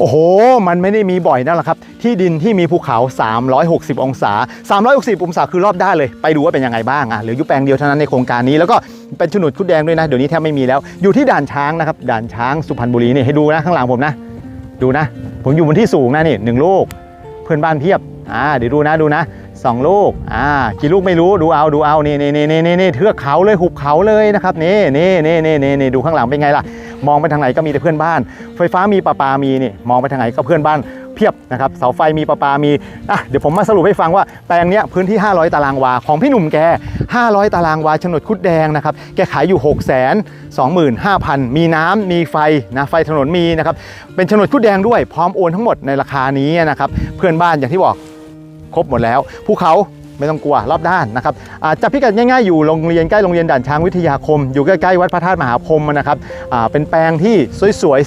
โอ้โห มันไม่ได้มีบ่อยนั่นแหละครับ ที่ดินที่มีภูเขา 360 องศา 360 องศาคือรอบด้านเลย ไปดูว่าเป็นยังไงบ้างอะเหลืออยู่แปลงเดียวเท่านั้นในโครงการนี้ แล้วก็เป็นฉนดคุดแดงด้วยนะ เดี๋ยวนี้แทบไม่มีแล้ว อยู่ที่ด่านช้างนะครับ ด่านช้างสุพรรณบุรีนี่ให้ดูนะข้างหลังผมนะ ดูนะ ผมอยู่บนที่สูงนะนี่หนึ่งลูก เพื่อนบ้านเพียบ อ่า เดี๋ยวดูนะ ดูนะสองลูก อ่า กี่ลูกไม่รู้ ดูเอา ดูเอา นี่นี่นี่นี่นี่เทือกเขาเลย หุบเขาเลยนะครับ นี่นี่นี่นี่นี่นี่ดูข้างหลังเป็นไงล่ะ มองไปทางไหนก็มีแต่เพื่อนบ้าน ไฟฟ้ามีประปามีนี่มองไปทางไหนก็เพื่อนบ้านเพียบนะครับเสาไฟมีประปามีอะเดี๋ยวผมมาสรุปให้ฟังว่าแปลงเนี้ยพื้นที่ 500 ตารางวาของพี่หนุ่มแก 500 ตารางวาโฉนดคุดแดงนะครับแกขายอยู่ 6 2 5 0 0 0 มีน้ำมีไฟนะไฟถนนมีนะครับเป็นโฉนดคุดแดงด้วยพร้อมโอนทั้งหมดในราคานี้นะครับเพื่อนบ้านอย่างที่บอกครบหมดแล้วภูเขา ไม่ต้องกลัวรอบด้านนะครับจับพิกัดง่ายๆอยู่โรงเรียนใกล้โรงเรียนด่านช้างวิทยาคม อยู่ใกล้ๆวัดพระธาตุมหาพรมนะครับเป็นแปลงที่สวย